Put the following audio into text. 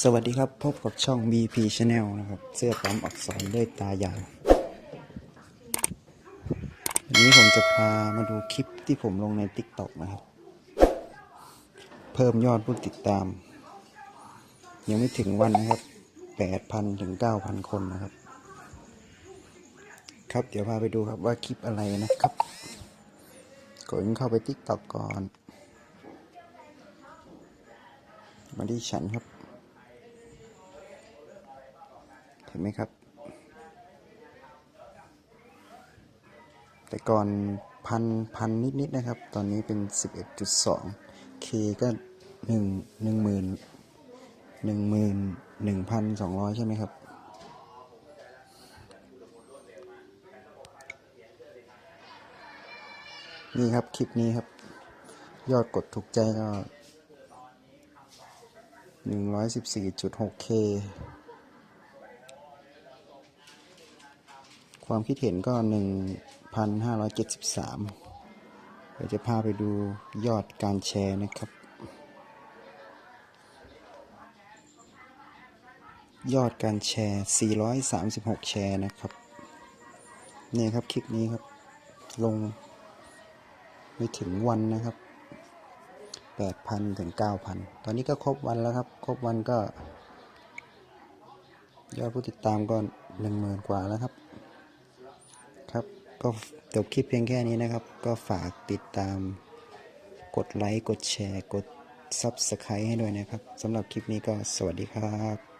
สวัสดีครับ พบกับช่อง BP Channel นะครับ เสื้อปั๊มอักษรด้วยตายาววันนี้ผมจะพามาดูคลิปที่ผมลงใน TikTok นะครับ เพิ่มยอดผู้ติดตาม ยังไม่ถึงวันนะครับ 8,000 ถึง 9,000 คนนะครับ ครับเดี๋ยวพาไปดูครับว่าคลิปอะไรนะครับกดเข้าไป TikTok ก่อน มาที่ฉันครับ เห็นไหมครับ แต่ก่อนพันพันนิดๆนนะครับ ตอนนี้เป็น 11.2 K ก็1 1 0 0 0 0 1 1,200 ใช่ไหมครับนี่ครับ คลิปนี้ครับ ยอดกดถูกใจก็ 114.6k ความคิดเห็นก็หนึ่งพันห้าร้อยเจ็ดสิบสามเดี๋ยวจะพาไปดูยอดการแชร์นะครับ ยอดการแชร์ 436 แชร์นะครับ นี่ครับคลิปนี้ครับ ลงไม่ถึงวันนะครับ 8,000 ถึง 9,000 ตอนนี้ก็ครบวันแล้วครับ ครบวันก็ ยอดผู้ติดตามก็ 10,000 กว่าแล้วครับ ครับก็จบคลิปเพียงแค่นี้นะครับ ก็ฝากติดตาม กดไลค์ กดแชร์ กด Subscribe ให้ด้วยนะครับสำหรับคลิปนี้ก็สวัสดีครับ